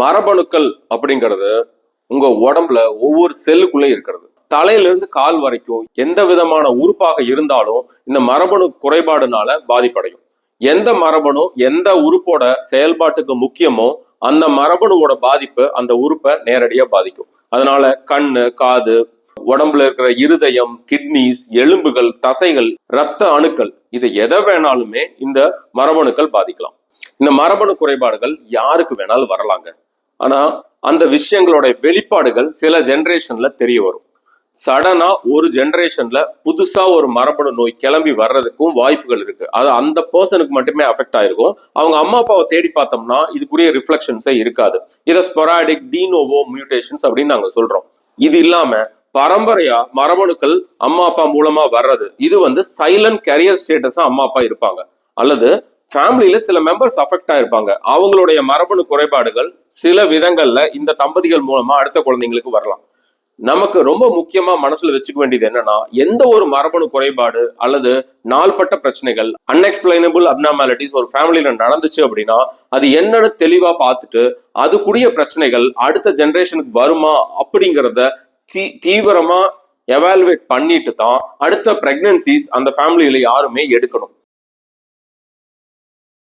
மரபணுக்கள் அப்படிங்கிறது உங்க உடம்புல ஒவ்வொரு செல்லுக்குள்ளே இருக்கிறது. தலையிலிருந்து கால் வரைக்கும் எந்த விதமான உறுப்பாக இருந்தாலும் இந்த மரபணு குறைபாடுனால பாதிப்படையும். எந்த மரபணு எந்த உறுப்போட செயல்பாட்டுக்கு முக்கியமோ அந்த மரபணுவோட பாதிப்பு அந்த உறுப்பை நேரடியா பாதிக்கும். அதனால கண்ணு காது உடம்புல இருக்கிற இருதயம் கிட்னிஸ் எலும்புகள் தசைகள் இரத்த அணுக்கள் இது எதை வேணாலுமே இந்த மரபணுக்கள் பாதிக்கலாம். இந்த மரபணு குறைபாடுகள் யாருக்கு வேணாலும் வரலாங்க. ஆனா அந்த விஷயங்களோட வெளிப்பாடுகள் சில ஜென்ரேஷன்ல தெரிய வரும். சடனா ஒரு ஜென்ரேஷன்ல புதுசா ஒரு மரபணு நோய் கிளம்பி வர்றதுக்கும் வாய்ப்புகள் இருக்கு. அது அந்த பர்சனுக்கு மட்டுமே அஃபெக்ட் ஆயிருக்கும். அவங்க அம்மா அப்பாவை தேடி பார்த்தோம்னா இதுக்குரிய ரிஃப்ளெக்ஷன்ஸே இருக்காது. இதை ஸ்பொராடிக் டீனோவோ மியூட்டேஷன்ஸ் அப்படின்னு நாங்க சொல்றோம். இது இல்லாம பரம்பரையா மரபணுக்கள் அம்மா அப்பா மூலமா வர்றது இது வந்து சைலண்ட் கேரியர் ஸ்டேட்டஸா அம்மா அப்பா இருப்பாங்க. அல்லது ஃபேமிலியில சில மெம்பர்ஸ் அஃபெக்ட் ஆயிருப்பாங்க. அவங்களுடைய மரபணு குறைபாடுகள் சில விதங்கள்ல இந்த தம்பதிகள் மூலமா அடுத்த குழந்தைங்களுக்கு வரலாம். நமக்கு ரொம்ப முக்கியமா மனசுல வச்சுக்க வேண்டியது என்னன்னா எந்த ஒரு மரபணு குறைபாடு அல்லது நாள்பட்ட பிரச்சனைகள் அன்எக்ஸ்பிளைனபிள் அப்னாமாலிட்டிஸ் ஒரு ஃபேமிலியில நடந்துச்சு அப்படின்னா அது என்னன்னு தெளிவா பார்த்துட்டு அதுக்குரிய பிரச்சனைகள் அடுத்த ஜென்ரேஷனுக்கு வருமா அப்படிங்கிறத தீ தீவிரமா எவாலுவேட் பண்ணிட்டு தான் அடுத்த பிரெக்னன்சிஸ் அந்த ஃபேமிலியில யாருமே எடுக்கணும்.